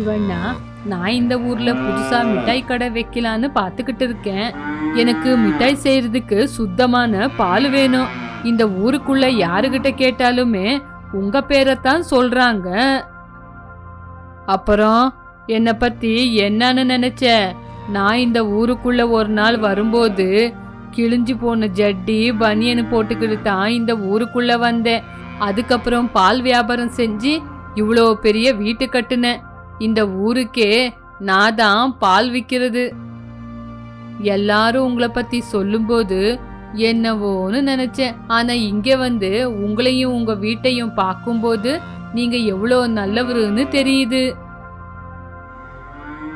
இவண்ணா நான் இந்த ஊர்ல புதுசா மிட்டாய் கடை வைக்கலான்னு பாத்துக்கிட்டு இருக்கேன். எனக்கு மிட்டாய் செய்யறதுக்கு சுத்தமான பால் வேணும். இந்த ஊருக்குள்ள யாருகிட்ட கேட்டாலுமே உங்க பேரைத்தான் சொல்றாங்க. அப்புறம் என்னை பத்தி என்னன்னு நினைச்ச நான் இந்த ஊருக்குள்ள ஒரு நாள் வரும்போது கிழிஞ்சு போன ஜட்டி பனியனு போட்டுக்கிட்டு தான் இந்த ஊருக்குள்ள வந்தேன். அதுக்கப்புறம் பால் வியாபாரம் செஞ்சு இவ்வளோ பெரிய வீட்டு கட்டுனேன். இந்த ஊருக்கே நான் தான் பால் விற்கிறது எல்லாரும் உங்களை பத்தி சொல்லும்போது என்னவோன்னு நினைச்சேன். ஆனா இங்க வந்து உங்களையும் உங்க வீட்டையும் பார்க்கும்போது நீங்க எவ்வளோ நல்லவருன்னு தெரியுது.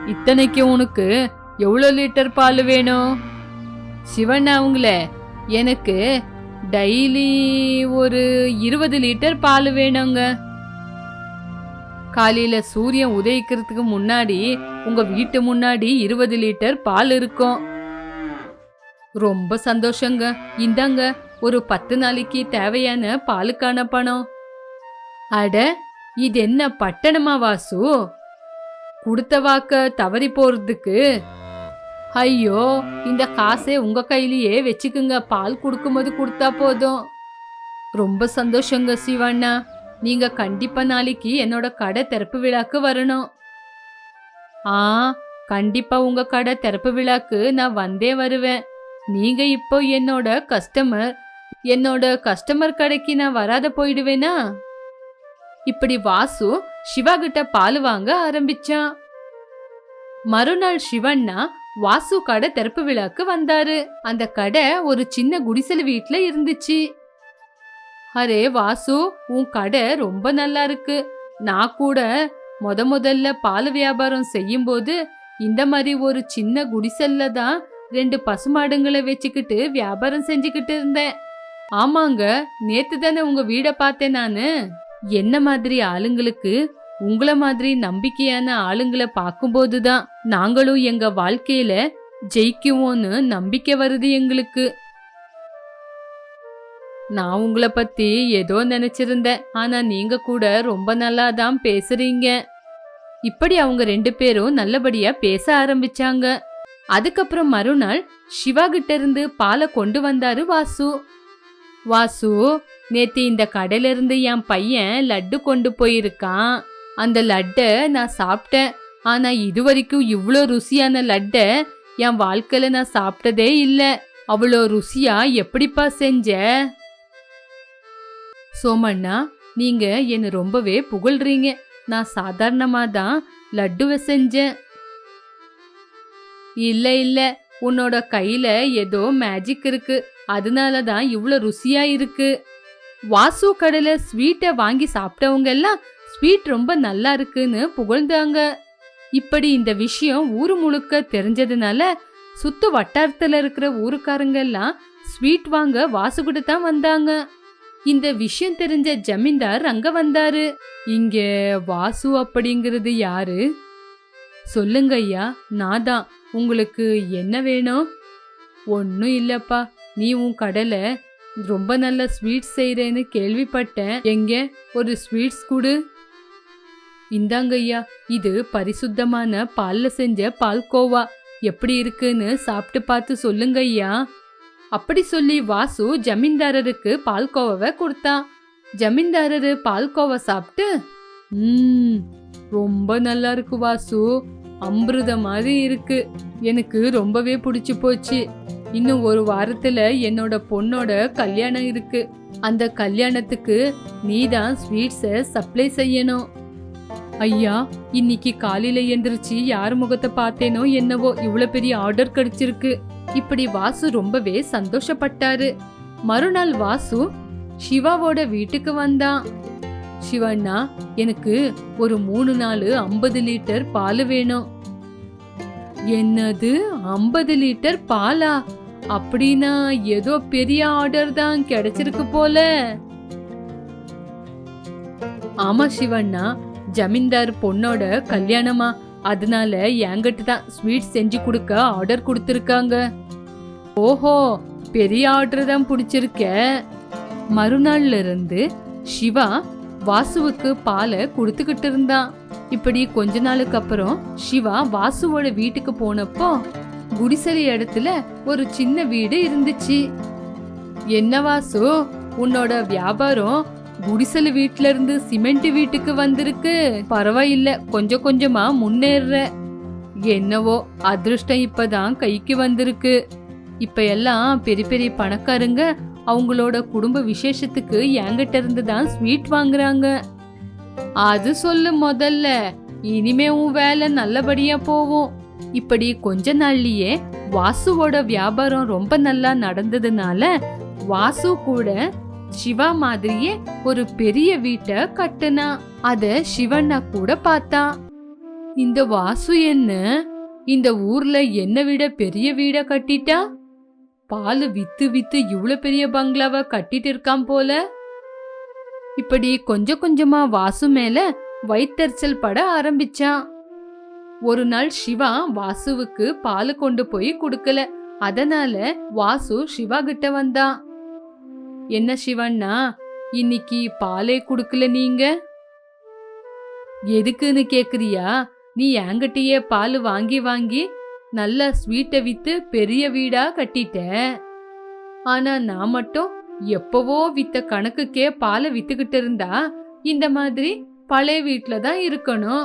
இத்தனைக்கு உனக்கு எவ்வளோ லிட்டர் பால் வேணும்? சிவன் அவங்கள எனக்கு டெய்லி ஒரு இருபது லிட்டர் பால் வேணுங்க. காலையில சூரியன் உதயிக்கிறதுக்கு முன்னாடி உங்க வீட்டு முன்னாடி இருபது லிட்டர் பால் இருக்கும். ரொம்ப சந்தோஷங்க. இந்தாங்க ஒரு பத்து நாளைக்கு தேவையான பாலுக்கான பணம். அட இது என்ன பட்டணமா வாசு? கொடுத்த வாக்க தவறி போறதுக்கு. ஐயோ இந்த காசை உங்க கையிலேயே வச்சுக்குங்க. பால் கொடுக்கும்போது கொடுத்தா போதும். ரொம்ப சந்தோஷங்க சிவண்ணா. நீங்க கண்டிப்பா நாளைக்கு என்னோட கடை திறப்பு விழாக்கு வரணும். ஆ கண்டிப்பா உங்க கடை திறப்பு விழாக்கு நான் வந்தே வருவேன். நீங்க இப்போ என்னோட கஸ்டமர் என்னோட கஸ்டமர் கடைக்கு நான் வராத போயிடுவேனா? இப்படி வாசு சிவா கிட்ட பால் வாங்க ஆரம்பிச்சான். மறுநாள் சிவண்ணா வாசு கடை திறப்பு விழாக்கு வந்தாரு. அந்த கடை ஒரு சின்ன குடிசல் வீட்டுல இருந்துச்சு. அரே வாசு உன் கடை ரொம்ப நல்லா இருக்கு. நான் கூட முத முதல்ல பால் வியாபாரம் செய்யும்போது இந்த மாதிரி ஒரு சின்ன குடிசல்ல தான் ரெண்டு பசுமாடுங்களை வச்சுக்கிட்டு வியாபாரம் செஞ்சுக்கிட்டு இருந்தேன். ஆமாங்க நேத்து தானே உங்க வீட பார்த்தேன் நானு. என்ன மாதிரி ஆளுங்களுக்கு உங்கள மாதிரி நம்பிக்கையான ஆளுங்களை பார்க்கும்போது தான் நாங்களும் எங்க வாழ்க்கையில ஜெயிக்குவோன்னு நம்பிக்கை வருது எங்களுக்கு. நான் உங்களை பத்தி ஏதோ நினைச்சிருந்தேன். ஆனா நீங்க கூட ரொம்ப நல்லா தான் பேசுறீங்க. இப்படி அவங்க ரெண்டு பேரும் நல்லபடியா பேச ஆரம்பிச்சாங்க. அதுக்கப்புறம் மறுநாள் சிவா கிட்ட இருந்து பாலை கொண்டு வந்தாரு வாசு. வாசு நேத்து இந்த கடையில இருந்து என் பையன் லட்டு கொண்டு போயிருக்கான். அந்த லட்டை நான் சாப்பிட்டேன். ஆனா இது வரைக்கும் இவ்வளோ ருசியான லட்டை என் வாழ்க்கையில நான் சாப்பிட்டதே இல்லை. அவ்வளோ ருசியா எப்படிப்பா செஞ்ச? சோமண்ணா நீங்க என்ன ரொம்பவே புகழ்றீங்க. நான் சாதாரணமா தான் லட்டுவை செஞ்சேன். இல்ல இல்ல. உன்னோட கையில ஏதோ மேஜிக் இருக்கு. அதனால தான் இவ்வளோ ருசியா இருக்கு. வாசு கடையில ஸ்வீட்டை வாங்கி சாப்பிட்டவங்க எல்லாம் ஸ்வீட் ரொம்ப நல்லா இருக்குன்னு புகழ்ந்தாங்க. இப்படி இந்த விஷயம் ஊரு முழுக்க தெரிஞ்சதுனால சுத்து வட்டாரத்துல இருக்கிற ஊருக்காரங்க எல்லாம் ஸ்வீட் வாங்க வாசுகிட்ட தான் வந்தாங்க. இந்த விஷயம் தெரிஞ்ச ஜமீன்தார் அங்க வந்தாரு. இங்க வாசு அப்படிங்கிறது யாரு? சொல்லுங்க ஐயா நான் தான். உங்களுக்கு என்ன வேணும்? ஒன்றும் இல்லப்பா நீ உன் கடலை ரொம்ப நல்ல ஸ்வீட்ஸ் செய்கிறேன்னு கேள்விப்பட்டேன். எங்க? ஒரு ஸ்வீட்ஸ் கொடு. இந்தாங்க ஐயா இது பரிசுத்தமான பாலில் செஞ்ச பால்கோவா. எப்படி இருக்குன்னு சாப்பிட்டு பார்த்து சொல்லுங்க ஐயா. அப்படி சொல்லி வாசு ஜமீன்தாரருக்கு பால்கோவாவை கொடுத்தான் ஜமீன்தாரரு பால்கோவா சாப்பிட்டு ம் ரொம்ப நல்லா இருக்கு வாசு அமிர்த மாதிரி இருக்கு எனக்கு ரொம்பவே பிடிச்சி போச்சு. இன்னும் ஒரு வாரத்துல என்னோட பொண்ணோட கல்யாணம் இருக்கு. அந்த கல்யாணத்துக்கு நீ தான் ஸ்வீட்ஸை சப்ளை செய்யணும். ஐயா இன்னைக்கு காலையில எந்திரிச்சு யார் முகத்தை பார்த்தேனோ என்னவோ இவ்வளவு பெரிய ஆர்டர் கிடைச்சிருக்கு. இப்படி வாசு ரொம்பவே சந்தோஷப்பட்டாரு. மறுநாள் வாசு சிவாவோட வீட்டுக்கு வந்தான். சிவண்ணா எனக்கு ஒரு மூணு நாலு ஐம்பது லிட்டர் பால் வேணும். என்னது ஐம்பது லிட்டர் பாலா? அப்படின்னா ஏதோ பெரிய ஆர்டர் தான் கிடைச்சிருக்கு போல. ஆமா சிவண்ணா ஜமீன்தார் பொண்ணோட கல்யாணமா? அதனால என்கிட்ட தான் ஸ்வீட் செஞ்சு கொடுக்க ஆர்டர் கொடுத்துருக்காங்க. ஓஹோ பெரிய ஆர்டர் தான் பிடிச்சிருக்க. மறுநாள்ல இருந்து சிவா வாசுவுக்கு பாலை கொடுத்துக்கிட்டு இருந்தான். இப்படி கொஞ்ச நாளுக்கு அப்புறம் சிவா வாசுவோட வீட்டுக்கு போனப்போ குடிசரி இடத்துல ஒரு சின்ன வீடு இருந்துச்சு. என்ன வாசு உன்னோட வியாபாரம் குடிசல் வீட்ல இருந்து சிமெண்ட் வீட்டுக்கு வந்திருக்கு. பரவாயில்ல கொஞ்சம் கொஞ்சமா முன்னேற. என்னவோ அதிர்ஷ்டம் இப்பதான் கைக்கு வந்திருக்கு. இப்ப எல்லாம் பெரிய பெரிய பணக்காரங்க அவங்களோட குடும்ப விசேஷத்துக்கு என்கிட்ட இருந்து தான் ஸ்வீட் வாங்குறாங்க. அது சொல்லு முதல்ல இனிமே உன் வேலை நல்லபடியா போகும். இப்படி கொஞ்ச நாள்லயே வாசுவோட வியாபாரம் ரொம்ப நல்லா நடந்ததுனால வாசு கூட சிவா மாதிரியே ஒரு பெரிய வீட்டை கட்டுனா அத சிவண்ணா கூட பார்த்தான் இந்த வாசு என்ன? இந்த ஊர்ல என்ன விட பெரிய வீட கட்டிட்டா? பால் வித்து வித்து இவ்வளோ பெரிய பங்களாவை கட்டிட்டு இருக்கான் போல. இப்படி கொஞ்சம் கொஞ்சமா வாசு மேல வயித்தெரிச்சல் பட ஆரம்பிச்சான். ஒரு நாள் சிவா வாசுவுக்கு பால் கொண்டு போய் கொடுக்கல. அதனால வாசு சிவா கிட்ட வந்தான். என்ன சிவண்ணா இன்னைக்கு பாலே குடுக்கல நீங்க? எதுக்குன்னு கேக்குறியா? நீ என்கிட்டயே பால் வாங்கி வாங்கி நல்ல ஸ்வீட்டை வித்து பெரிய வீடா கட்டிட்ட. ஆனா நான் மட்டும் எப்பவோ வித்த கணக்குக்கே பாலை வித்துக்கிட்டு இருந்தா இந்த மாதிரி பழைய வீட்ல தான் இருக்கணும்.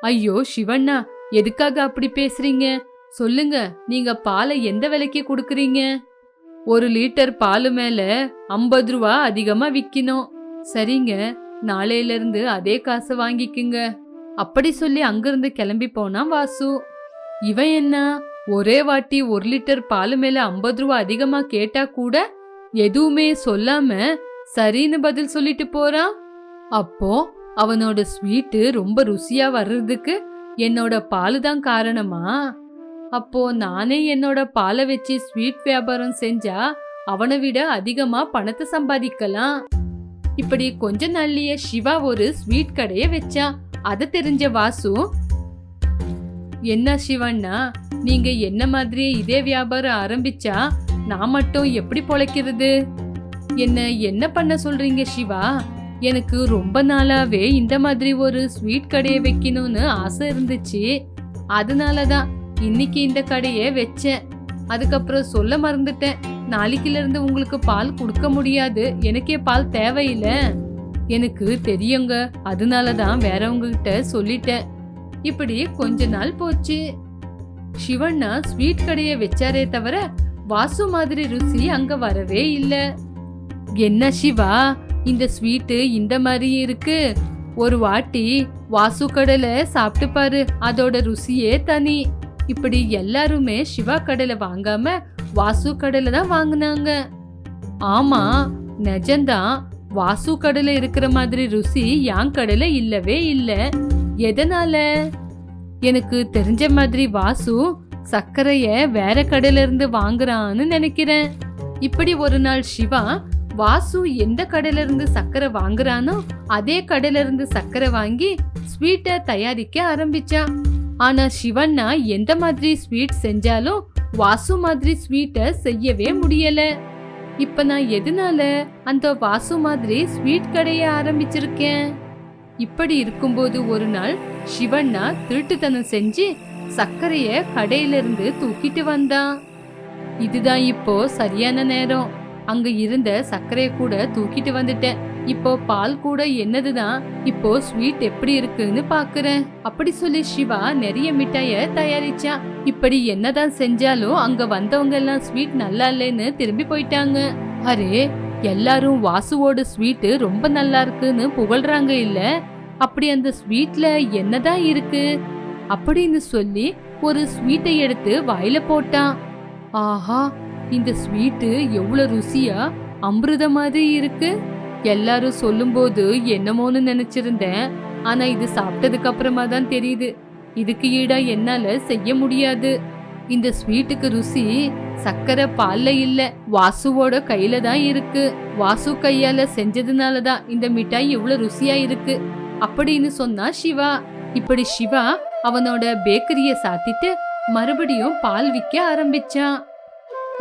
ஐயோ சிவண்ணா எதுக்காக அப்படி பேசுறீங்க? சொல்லுங்க நீங்க பாலை எந்த விலைக்கு கொடுக்குறீங்க? ஒரு லிட்டர் பால் மேல ஐம்பது ரூபா அதிகமா விக்கணும். சரிங்க நாளையில இருந்து அதே காசை வாங்கிக்குங்க. அப்படி சொல்லி அங்கிருந்து கிளம்பி போனா வாசு. இவன் என்ன ஒரே வாட்டி ஒரு லிட்டர் பால் மேல ஐம்பது ரூபா அதிகமா கேட்டா கூட எதுவுமே சொல்லாம சரின்னு பதில் சொல்லிட்டு போறான் அப்போ அவனோட ஸ்வீட்டு ரொம்ப ருசியா வர்றதுக்கு என்னோட பால் தான் காரணமா? அப்போ நானே என்னோட பாலை வச்சு ஸ்வீட் வியாபாரம் செஞ்சா அவனை விட அதிகமா பணத்தை சம்பாதிக்கலாம். இப்படி கொஞ்ச நாள்லயே சிவா ஒரு ஸ்வீட் கடைய வச்சான் அதை தெரிஞ்ச வாசு என்ன சிவண்ணா நீங்க என்ன மாதிரி இதே வியாபாரம் ஆரம்பிச்சா நான் மட்டும் எப்படி பொழைக்கிறது? என்ன என்ன பண்ண சொல்றீங்க சிவா எனக்கு ரொம்ப நாளாவே இந்த மாதிரி ஒரு ஸ்வீட் கடையை வைக்கணும்னு ஆசை இருந்துச்சு. அதனால தான் இன்னைக்கு இந்த கடையை வச்சேன். அதுக்கப்புறம் சொல்ல மறந்துட்டேன். நாளைக்குல இருந்து உங்களுக்கு பால் கொடுக்க முடியாது. எனக்கே பால் தேவையில்லை. எனக்கு தெரியுங்க. அதனால தான் வேறவங்க கிட்ட சொல்லிட்டேன். இப்படி கொஞ்ச நாள் போச்சு. சிவண்ணா ஸ்வீட் கடையை வச்சாரே தவிர வாசு மாதிரி ருசி அங்க வரவே இல்லை. என்ன சிவா? இந்த ஸ்வீட்டு இந்த மாதிரி இருக்கு. ஒரு வாட்டி வாசு கடலை சாப்பிட்டு பாரு. அதோட ருசியே தனி. இப்படி எல்லாருமே சிவா கடையில வாங்காம வாசு கடையில தான் வாங்குனாங்க. ஆமா நிஜம்தான் வாசு கடையில இருக்கிற மாதிரி ருசி என் கடையில இல்லவே இல்லை. எதனால? எனக்கு தெரிஞ்ச மாதிரி வாசு சர்க்கரைய வேற கடையில இருந்து வாங்குறான்னு நினைக்கிறேன். இப்படி ஒரு நாள் சிவா வாசு எந்த கடையில இருந்து சர்க்கரை வாங்குறானோ அதே கடையில இருந்து சர்க்கரை வாங்கி ஸ்வீட்டை தயாரிக்க ஆரம்பிச்சான் ஆனா சிவண்ணா எந்த மாதிரி ஸ்வீட் செஞ்சாலும் வாசு மாதிரி ஸ்வீட்டை செய்யவே முடியல. இப்ப நான் எதனால அந்த வாசு மாதிரி ஸ்வீட் கடைய ஆரம்பிச்சிருக்கேன்? இப்படி இருக்கும்போது ஒரு நாள் சிவண்ணா திருட்டுத்தனம் செஞ்சு சர்க்கரைய கடையிலிருந்து தூக்கிட்டு வந்தான். இதுதான் இப்போ சரியான நேரம். அங்க இருந்த சர்க்கரைய கூட தூக்கிட்டு வந்துட்டேன். இப்போ பால் கூட என்னதுதான்? இப்போ ஸ்வீட் எப்படி இருக்குன்னு பாக்குறேன். அப்படி சொல்லி சிவா நிறைய மிட்டாய தயாரிச்சான் இப்படி என்னதான் செஞ்சாலும் அங்க வந்தவங்க எல்லாம் ஸ்வீட் நல்லா இல்லைன்னு திரும்பி போயிட்டாங்க. அரே எல்லாரும் வாசுவோட ஸ்வீட்டு ரொம்ப நல்லா இருக்குன்னு புகழ்றாங்க இல்ல? அப்படி அந்த ஸ்வீட்ல என்னதான் இருக்கு? அப்படின்னு சொல்லி ஒரு ஸ்வீட்டை எடுத்து வாயில போட்டான். ஆஹா இந்த ஸ்வீட்டு எவ்வளவு ருசியா? அமிர்த மாதிரி இருக்கு. எல்லாரும் சொல்லும்போது என்னமோன்னு நினைச்சிருந்தேன். ஆனா இது சாப்பிட்டதுக்கு அப்புறமா தான் தெரியுது. இதுக்கு ஈடா என்னால செய்ய முடியாது. இந்த ஸ்வீட்டுக்கு ருசி சக்கரை பால்ல இல்ல. வாசுவோட கையில தான் இருக்கு. வாசு கையால செஞ்சதுனால தான் இந்த மிட்டாய் இவ்வளவு ருசியா இருக்கு. அப்படின்னு சொன்னா சிவா இப்படி சிவா அவனோட பேக்கரிய சாத்திட்டு மறுபடியும் பால் விற்க ஆரம்பிச்சான்.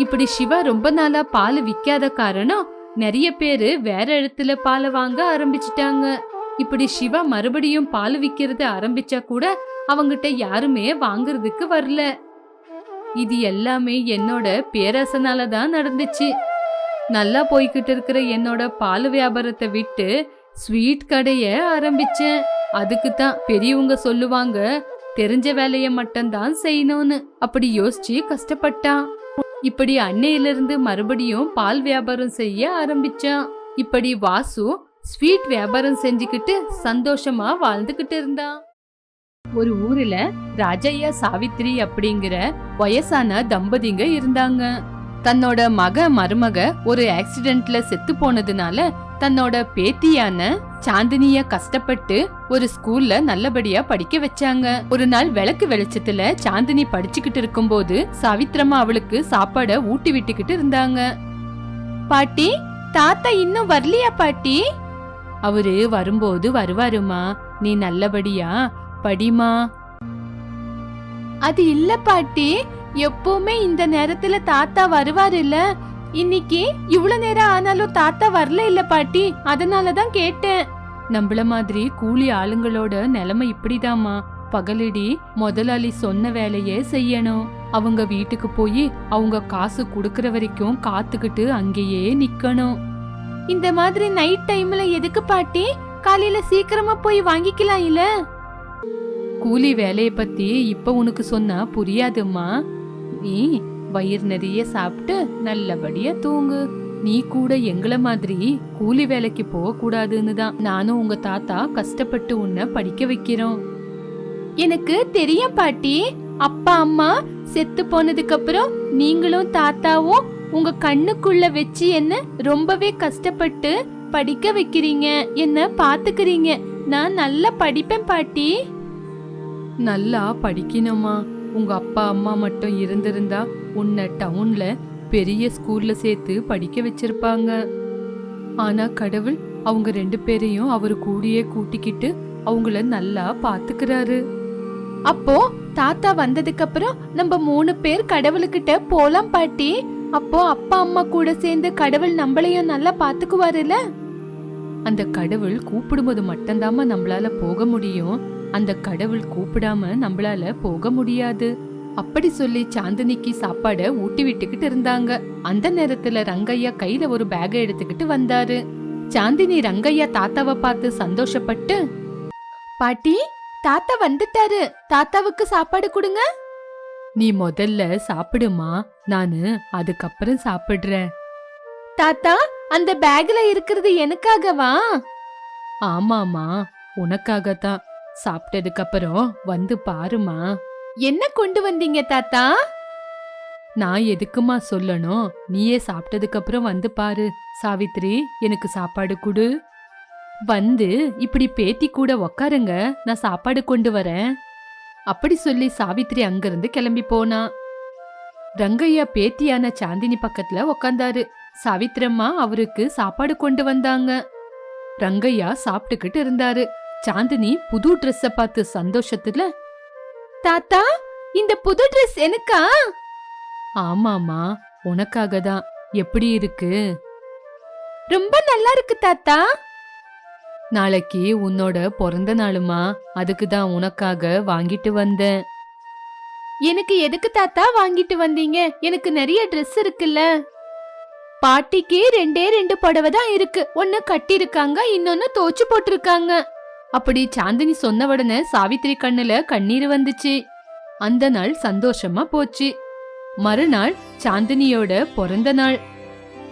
இப்படி சிவா ரொம்ப நாளா பால் விற்காத காரணம் நிறைய பேரு வேற இடத்துல பாலை வாங்க ஆரம்பிச்சிட்டாங்க. இப்படி சிவா மறுபடியும் பால் விற்கிறது ஆரம்பிச்சா கூட அவங்கிட்ட யாருமே வாங்குறதுக்கு வரல. இது எல்லாமே என்னோட பேராசனால தான் நடந்துச்சு. நல்லா போய்கிட்டு இருக்கிற என்னோட பால் வியாபாரத்தை விட்டு ஸ்வீட் கடைய ஆரம்பிச்சேன். அதுக்கு தான் பெரியவங்க சொல்லுவாங்க தெரிஞ்ச வேலையை மட்டும்தான் செய்யணும்னு. அப்படி யோசிச்சு கஷ்டப்பட்டான். இப்படி அன்னையிலிருந்து மறுபடியும் பால் வியாபாரம் செய்ய ஆரம்பிச்சான். இப்படி வாசு ஸ்வீட் வியாபாரம் செஞ்சுக்கிட்டு சந்தோஷமா வாழ்ந்துகிட்டு இருந்தான். ஒரு ஊர்ல ராஜையா சாவித்ரி அப்படிங்கிற வயசான தம்பதிங்க இருந்தாங்க. தன்னோட மக மருமக ஒரு ஆக்சிடென்ட்ல செத்து போனதுனால தன்னோட பேத்தியான சாந்தினிய கஷ்டப்பட்டு ஒரு ஸ்கூல்ல நல்லபடியா படிக்க வச்சாங்க. ஒரு நாள் விளக்கு வெளிச்சத்துல சாந்தினி படிச்சுக்கிட்டு இருக்கும்போது சாவித்ரம்மா அவளுக்கு சாப்பாட ஊட்டி விட்டுக்கிட்டு இருந்தாங்க. பாட்டி தாத்தா இன்னும் வரலையா பாட்டி? அவரு வரும்போது வருவாருமா நீ நல்லபடியா படிமா? அது இல்ல பாட்டி எப்பவுமே இந்த நேரத்துல தாத்தா வருவாரு இல்ல இன்னைக்கு இவ்வளவு நேரம் ஆனாலும் தாத்தா வரல இல்ல பாட்டி அதனாலதான் கேட்டேன். நம்மள மாதிரி கூலி ஆளுங்களோட நிலைமை இப்படிதாம்மா. பகலிடி முதலாளி சொன்ன வேலையே செய்யணும். அவங்க வீட்டுக்கு போய் அவங்க காசு குடுக்கற வரைக்கும் காத்துக்கிட்டு அங்கேயே நிக்கணும். இந்த மாதிரி நைட் டைம்ல எதுக்கு பாட்டி? காலையில சீக்கிரமா போய் வாங்கிக்கலாம் இல்ல? கூலி வேலைய பத்தி இப்ப உனக்கு சொன்னா புரியாதும்மா. நீ வயிறு நிறைய சாப்பிட்டு நல்லபடியா தூங்கு. நீ கூட எங்கள மாதிரி கூலி வேலைக்கு போக கூடாதுன்னு தான் நானும் உங்க தாத்தா கஷ்டப்பட்டு உன்னை படிக்க வைக்கிறோம். எனக்கு தெரியும் பாட்டி. அப்பா அம்மா செத்து போனதுக்கு அப்புறம் நீங்களும் தாத்தாவும் உங்க கண்ணுக்குள்ள வச்சு என்ன ரொம்பவே கஷ்டப்பட்டு படிக்க வைக்கிறீங்க. என்ன பாத்துக்கிறீங்க. நான் நல்லா படிப்பேன் பாட்டி. நல்லா படிக்கணுமா. உங்க அப்பா அம்மா மட்டும் இருந்திருந்தா உன்னை டவுன்ல பெரிய ஸ்கூல்ல சேர்த்து படிக்க வச்சிருப்பாங்க. ஆனா கடவுள் அவங்க ரெண்டு பேரையும் அவர் கூடியே கூட்டிக்கிட்டு அவங்கள நல்லா பாத்துக்கிறாரு. அப்போ தாத்தா வந்ததுக்கு அப்புறம் நம்ம மூணு பேர் கடவுளுக்கிட்ட போலாம் பாட்டி. அப்போ அப்பா அம்மா கூட சேர்ந்து கடவுள் நம்மளையும் நல்லா பாத்துக்குவாருல்ல அந்த கடவுள் கூப்பிடும்போது மட்டும்தாம்மா நம்மளால போக முடியும். அந்த கடவுள் கூப்பிடாம நம்மளால போக முடியாது. அப்படி சொல்லி சாந்தினிக்கு சாப்பாட ஊட்டி விட்டுக்கிட்டு இருந்தாங்க. அந்த நேரத்துல ரங்கையா கையில ஒரு பேக எடுத்துக்கிட்டு வந்தாரு. சாந்தினி ரங்கையா தாத்தாவை பார்த்து சந்தோஷப்பட்டு பாட்டி தாத்தா வந்துட்டாரு. தாத்தாவுக்கு சாப்பாடு கொடுங்க. நீ முதல்ல சாப்பிடுமா. நானு அதுக்கப்புறம் சாப்பிடுறேன். தாத்தா அந்த பேக்ல இருக்கிறது எனக்காகவா? ஆமாமா உனக்காகத்தான். சாப்பிட்டதுக்கு அப்புறம் வந்து பாருமா என்ன கொண்டு வந்தீங்க தாத்தா? நான் எதுக்குமா சொல்லணும்? நீயே சாப்பிட்டதுக்கு அப்புறம் வந்து பாரு. சாவித்ரி எனக்கு சாப்பாடு கொடு. வந்து இப்படி பேத்தி கூட உக்காருங்க. நான் சாப்பாடு கொண்டு வரேன். அப்படி சொல்லி சாவித்ரி அங்கிருந்து கிளம்பி போனா. ரங்கையா பேத்தியான சாந்தினி பக்கத்துல உக்காந்தாரு. சாவித்ரம்மா அவருக்கு சாப்பாடு கொண்டு வந்தாங்க. ரங்கையா சாப்பிட்டுக்கிட்டு இருந்தாரு. சாந்தினி புது ட்ரெஸ்ஸை பார்த்து சந்தோஷத்துல தாத்தா இந்த புது ட்ரெஸ் எனக்கா? ஆமாமா உனக்காக தான் எப்படி இருக்கு? ரொம்ப நல்லா இருக்கு தாத்தா. நாளைக்கு உன்னோட பிறந்த நாளுமா அதுக்கு தான் உனக்காக வாங்கிட்டு வந்தேன். எனக்கு எதுக்கு தாத்தா வாங்கிட்டு வந்தீங்க? எனக்கு நிறைய ட்ரெஸ் இருக்குல்ல. பாட்டிக்கு ரெண்டே ரெண்டு புடவை தான் இருக்கு. ஒன்னு கட்டிருக்காங்க இன்னொன்னு தோச்சு போட்டிருக்காங்க. அப்படி சாந்தினி சொன்ன உடனே சாவித்திரி கண்ணுல கண்ணீர் வந்துச்சு. அந்த நாள் சந்தோஷமா போச்சு. மறுநாள் சாந்தினியோட பிறந்த நாள்.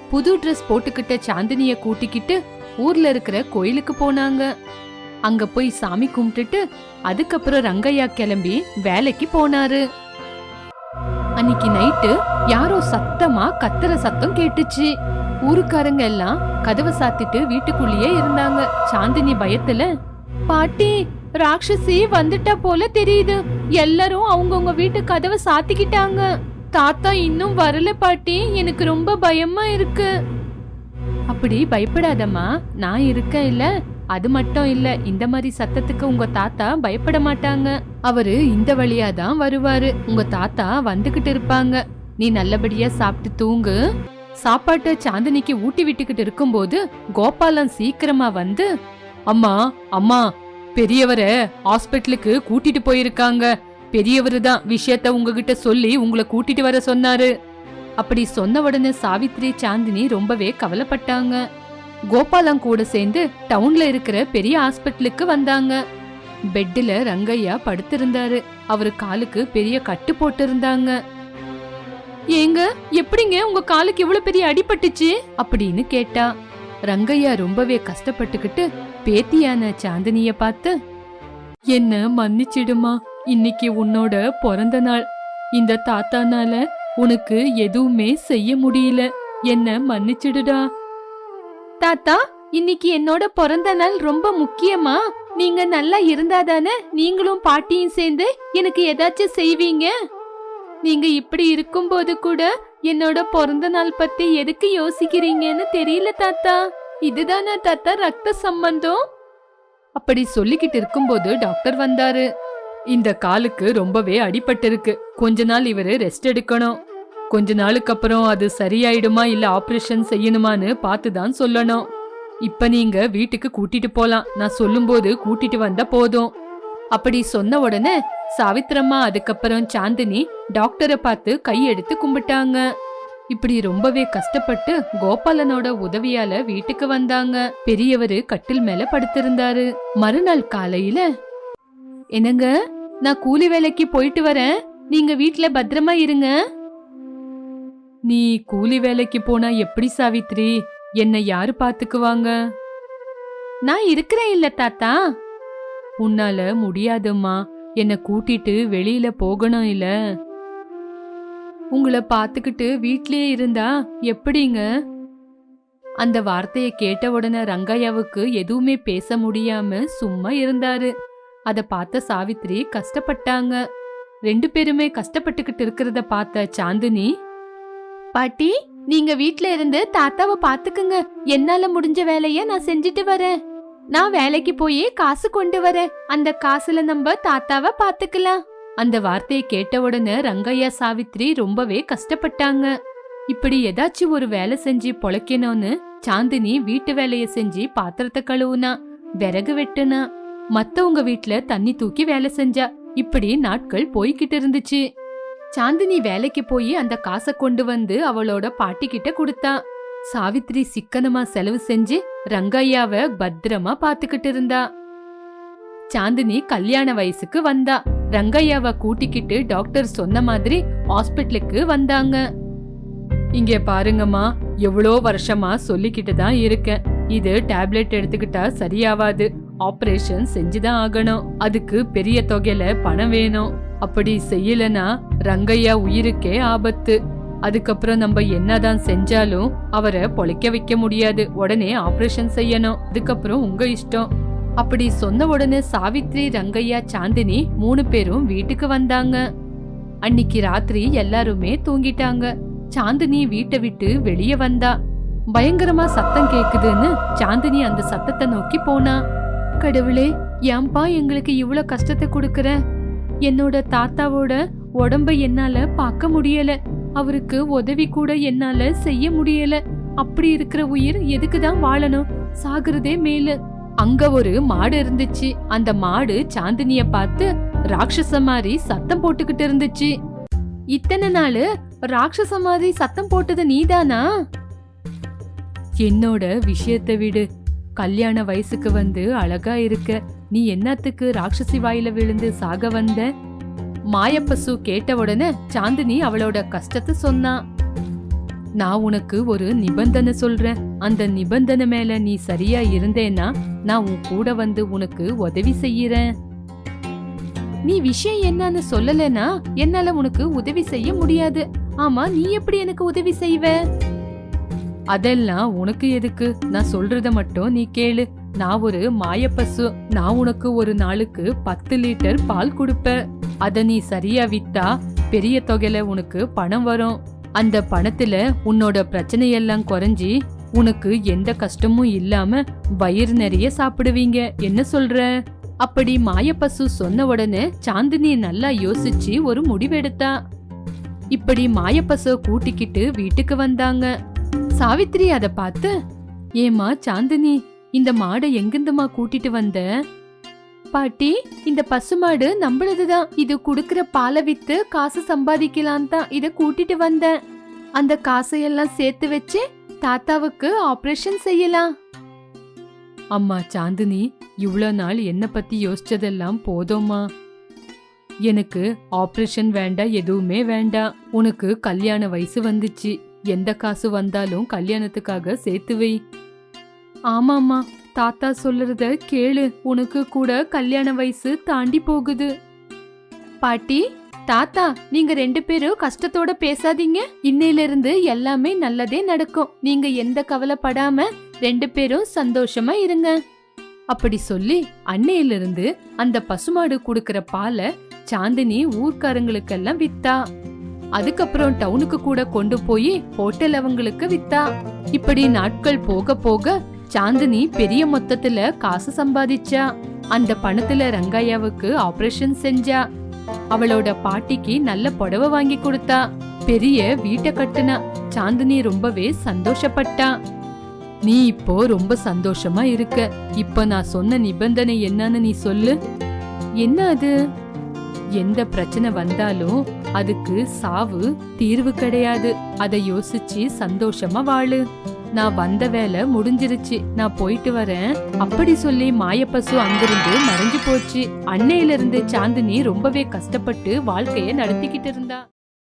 புது ட்ரெஸ் போட்டுக்கிட்ட சாந்தினிய கூட்டிக்கிட்டு ஊர்ல இருக்கிற கோயிலுக்கு போனாங்க. அங்க போய் சாமி கும்பிட்டுட்டு அதுக்கப்புறம் ரங்கையா கிளம்பி வேலைக்கு போனாரு. அன்னைக்கு நைட்டு யாரோ சத்தமா கத்துற சத்தம் கேட்டுச்சு. ஊருக்காரங்க எல்லாம் கதவை சாத்திட்டு வீட்டுக்குள்ளேயே இருந்தாங்க. சாந்தினி பயத்துல பாட்டி ராட்சசி வந்துட்ட போல தெரியுது. எல்லாரும் அவங்கவுங்க வீட்டு கதவை சாத்திக்கிட்டாங்க. தாத்தா இன்னும் வரல பாட்டி. எனக்கு ரொம்ப பயமா இருக்கு. அப்படி பயப்படாதம்மா. நான் இருக்கேன் இல்ல. அது மட்டும் இல்ல. இந்த மாதிரி சத்தத்துக்கு உங்க தாத்தா பயப்பட மாட்டாங்க. அவரு இந்த வழியா தான் வருவாரு. உங்க தாத்தா வந்துகிட்டு இருப்பாங்க. நீ நல்லபடியா சாப்பிட்டு தூங்கு. சாப்பாட்டை சாந்தினிக்கு ஊட்டி விட்டுக்கிட்டு இருக்கும்போது கோபாலன் சீக்கிரமா வந்து அம்மா அம்மா பெரியவரை ஹாஸ்பிட்டலுக்கு கூட்டிட்டு போயிருக்காங்க. பெரியவரு தான் விஷயத்த உங்ககிட்ட சொல்லி உங்களை கூட்டிட்டு வர சொன்னாரு. அப்படி சொன்ன உடனே சாவித்ரி சாந்தினி ரொம்பவே கவலைப்பட்டாங்க. கோபாலம் கூட சேர்ந்து டவுன்ல இருக்கிற பெரிய ஹாஸ்பிட்டலுக்கு வந்தாங்க. பெட்டில் ரங்கையா படுத்திருந்தாரு. அவரு காலுக்கு பெரிய கட்டு போட்டிருந்தாங்க. ஏங்க எப்படிங்க உங்க காலுக்கு இவ்வளவு பெரிய அடிபட்டுச்சு? அப்படின்னு கேட்டா. ரங்கையா ரொம்பவே கஷ்டப்பட்டுக்கிட்டு பேத்தியான சாந்தினிய பார்த்து என்ன மன்னிச்சிடுமா? இன்னைக்கு உன்னோட பிறந்த நாள். இந்த தாத்தானால உனக்கு எதுவுமே செய்ய முடியல. என்ன மன்னிச்சிடுடா? தாத்தா இன்னைக்கு என்னோட பிறந்த நாள் ரொம்ப முக்கியமா? நீங்க நல்லா இருந்தாதானே நீங்களும் பாட்டியும் சேர்ந்து எனக்கு ஏதாச்சும் செய்வீங்க? நீங்க இப்படி இருக்கும்போது கூட என்னோட பிறந்த நாள் பத்தி எதுக்கு யோசிக்கிறீங்கன்னு தெரியல தாத்தா. இதுதானே தாத்தா ரத்த சம்பந்தம்? அப்படி சொல்லிக்கிட்டு இருக்கும்போது டாக்டர் வந்தாரு. இந்த காலுக்கு ரொம்பவே அடிபட்டிருக்கு. கொஞ்ச நாள் இவரு ரெஸ்ட் எடுக்கணும். கொஞ்ச நாளுக்கு அப்புறம் அது சரியாயிடுமா இல்ல ஆபரேஷன் செய்யணுமான்னு பார்த்து தான் சொல்லணும். இப்ப நீங்க வீட்டுக்கு கூட்டிட்டு போலாம். நான் சொல்லும்போது கூட்டிட்டு வந்தா போதும். அப்படி சொன்ன உடனே சாவித்திரம்மா அதுக்கப்புறம் சாந்தினி டாக்டரை பார்த்து கையெடுத்து கும்பிட்டாங்க. இப்படி ரொம்பவே கஷ்டப்பட்டு கோபாலனோட உதவியால வீட்டுக்கு வந்தாங்க. பெரியவரு கட்டில் மேல படுத்திருந்தாரு. மறுநாள் காலையில என்னங்க நான் கூலி வேலைக்கு போயிட்டு வரேன். நீங்க வீட்ல பத்திரமா இருங்க. நீ கூலி வேலைக்கு போனா எப்படி சாவித்ரி? என்ன யாரு பாத்துக்குவாங்க? நான் இருக்கிறேன் இல்ல தாத்தா. உன்னால முடியாதும்மா. என்ன கூட்டிட்டு வெளியில போகணும் இல்ல. உங்களை பார்த்துக்கிட்டு வீட்லயே இருந்தா எப்படிங்க? அந்த வார்த்தையை கேட்ட உடனே ரங்கையாவுக்கு எதுவுமே பேச முடியாம சும்மா இருந்தாரு. அத பார்த்த சாவித்ரி கஷ்டப்பட்டாங்க. ரெண்டு பேருமே கஷ்டப்பட்டுக்கிட்டு இருக்கிறத பார்த்த சாந்தினி பாட்டி நீங்க வீட்ல இருந்து தாத்தாவை பாத்துக்குங்க என்னால முடிஞ்ச வேலைய நான் செஞ்சுட்டு வரேன். நான் வேலைக்கு போய் காசு கொண்டு வரேன். அந்த காசுல நம்ம தாத்தாவை பாத்துக்கலாம் அந்த வார்த்தையை கேட்ட உடனே ரங்கையா சாவித்ரி ரொம்பவே கஷ்டப்பட்டாங்க. இப்படி ஏதாச்சும் ஒரு வேலை செஞ்சு பொழைக்கணும்னு சாந்தினி வீட்டு வேலையை செஞ்சு பாத்திரத்தை கழுவுனா விறகு வெட்டுனா மத்தவங்க வீட்டுல தண்ணி தூக்கி வேலை செஞ்சா இப்படி நாட்கள் போய்கிட்டு இருந்துச்சு. சாந்தினி வேலைக்கு போய் அந்த காசை கொண்டு வந்து அவளோட பாட்டி கிட்ட கொடுத்தா. சாவித்ரி சிக்கனமா செலவு செஞ்சு ரங்கையாவ பத்திரமா பாத்துக்கிட்டு இருந்தா. சாந்தினி கல்யாண வயசுக்கு வந்தா. ரங்கையாவை கூட்டிக்கிட்டு டாக்டர் சொன்ன மாதிரி ஹாஸ்பிட்டலுக்கு வந்தாங்க. இங்க பாருங்கம்மா எவ்வளோ வருஷமா சொல்லிக்கிட்டு தான் இருக்கேன். இது டேப்லெட் எடுத்துக்கிட்டா சரியாவாது. ஆபரேஷன் செஞ்சுதான் ஆகணும். அதுக்கு பெரிய தொகையில பணம் வேணும். அப்படி செய்யலனா ரங்கையா உயிருக்கே ஆபத்து. அதுக்கப்புறம் நம்ம என்னதான் செஞ்சாலும் அவரை பொழைக்க வைக்க முடியாது. உடனே ஆபரேஷன் செய்யணும். அதுக்கப்புறம் உங்க இஷ்டம். அப்படி சொன்ன உடனே சாவித்ரி ரங்கையா சாந்தினி மூணு பேரும் வீட்டுக்கு வந்தாங்க. அன்னிக்கு ராத்திரி எல்லாருமே தூங்கிட்டாங்க. சாந்தினி வீட்டை விட்டு வெளியே வந்தா. பயங்கரமா சத்தம் கேக்குதுன்னு சாந்தினி அந்த சத்தத்தை நோக்கி போனா. கடவுளே ஏன்பா எங்களுக்கு இவ்வளவு கஷ்டத்தை கொடுக்கற? என்னோட தாத்தாவோட உடம்ப என்னால பார்க்க முடியல. அவருக்கு உதவி கூட என்னால செய்ய முடியல. அப்படி இருக்கிற உயிர் எதுக்கு தான் வாழணும்? சாகுறதே மேலு. அங்க ஒரு மாடு இருந்துச்சு. அந்த மாடு சாந்தினிய பார்த்து ராட்சச மாதிரி சத்தம் போட்டுக்கிட்டு இருந்துச்சு. இத்தனை நாள் ராட்சச மாதிரி சத்தம் போட்டது நீதானா? என்னோட விஷயத்தை விடு. கல்யாண வயசுக்கு வந்து அழகா இருக்க. நீ என்னத்துக்கு ராட்சசி வாயில விழுந்து சாக வந்த? மாயப்பசு கேட்ட உடனே சாந்தினி அவளோட கஷ்டத்தை சொன்னா. நான் உனக்கு ஒரு நிபந்தனை சொல்றேன். அந்த நிபந்தனை மேல நீ சரியா இருந்தேன்னா நான் உன் கூட வந்து உனக்கு உதவி செய்யறேன். நீ விஷயம் என்னன்னு சொல்லலைன்னா என்னால உனக்கு உதவி செய்ய முடியாது. ஆமா நீ எப்படி எனக்கு உதவி செய்வ? அதெல்லாம் உனக்கு எதுக்கு? நான் சொல்றத மட்டும் நீ கேளு. நான் ஒரு மாயப்பசு நான் உனக்கு ஒரு நாளுக்கு பத்து லிட்டர் பால் கொடுப்ப அத நீ சரியா வித்தா பெரிய தொகையில உனக்கு பணம் வரும். அந்த பணத்துல உன்னோட பிரச்சனையெல்லாம் குறைஞ்சி உனக்கு எந்த கஷ்டமும் இல்லாம வயிறு நிறைய சாப்பிடுவீங்க. என்ன சொல்ற? அப்படி மாயப்பசு சொன்ன உடனே சாந்தினி நல்லா யோசிச்சு ஒரு முடிவெடுத்தா. இப்படி மாயப்பசு கூட்டிக்கிட்டு வீட்டுக்கு வந்தாங்க. சாவித்ரி அதை பார்த்து ஏமா சாந்தினி இந்த மாடை எங்கிருந்துமா கூட்டிட்டு வந்த? பாட்டி இந்த பசுமாடு நம்மளதுதான் இது குடுக்கற பாலை வித்து காசு சம்பாதிக்கலாம் தான் இத கூட்டிட்டு வந்தேன். அந்த காசையெல்லாம் சேர்த்து வச்சு தாத்தாவுக்கு ஆபரேஷன் செய்யலாம். அம்மா சாந்தினி இவ்வளோ நாள் என்ன பத்தி யோசிச்சதெல்லாம் போதும்மா. எனக்கு ஆபரேஷன் வேண்டாம் எதுவுமே வேண்டாம் உனக்கு கல்யாண வயசு வந்துச்சு. எந்த காசு வந்தாலும் கல்யாணத்துக்காக சேர்த்து வை. ஆமாம்மா. தாத்தா சொல்றத கேளு. உனக்கு கூட கல்யாண வயசு தாண்டி போகுது. பாட்டி தாத்தா நீங்க ரெண்டு பேரும் கஷ்டத்தோட பேசாதீங்க. இன்னையில இருந்து எல்லாமே நல்லதே நடக்கும். நீங்க எந்த கவலைப்படாம ரெண்டு பேரும் சந்தோஷமா இருங்க. அப்படி சொல்லி அன்னையிலிருந்து அந்த பசுமாடு குடுக்கற பாலை சாந்தினி ஊர்க்காரங்களுக்கெல்லாம் வித்தா. அதுக்கப்புறம் டவுனுக்கு கூட கொண்டு போய் ஹோட்டல் அவங்களுக்கு வித்தா. இப்படி நாட்கள் போக போக சாந்தினி பெரிய மொத்தத்துல காசு சம்பாதிச்சா. அந்த பணத்துல ரங்கையாவுக்கு ஆபரேஷன் செஞ்சா. அவளோட பாட்டிக்கு நல்ல புடவை வாங்கி கொடுத்தா. பெரிய வீட்டை கட்டுனா. சாந்தினி ரொம்பவே சந்தோஷப்பட்டா. நீ இப்போ ரொம்ப சந்தோஷமா இருக்க. இப்ப நான் சொன்ன நிபந்தனை என்னன்னு நீ சொல்லு. என்ன அது? எந்த பிரச்சனை வந்தாலும் அதுக்கு சாவு தீர்வு கிடையாது. அதை யோசிச்சு சந்தோஷமா வாழு. நான் வந்த வேலை முடிஞ்சிருச்சு. நான் போயிட்டு வரேன். அப்படி சொல்லி மாயப்பசு அங்கிருந்து மறைஞ்சு போச்சு. அன்னையில இருந்து சாந்தினி ரொம்பவே கஷ்டப்பட்டு வாழ்க்கைய நடத்திக்கிட்டு இருந்தா.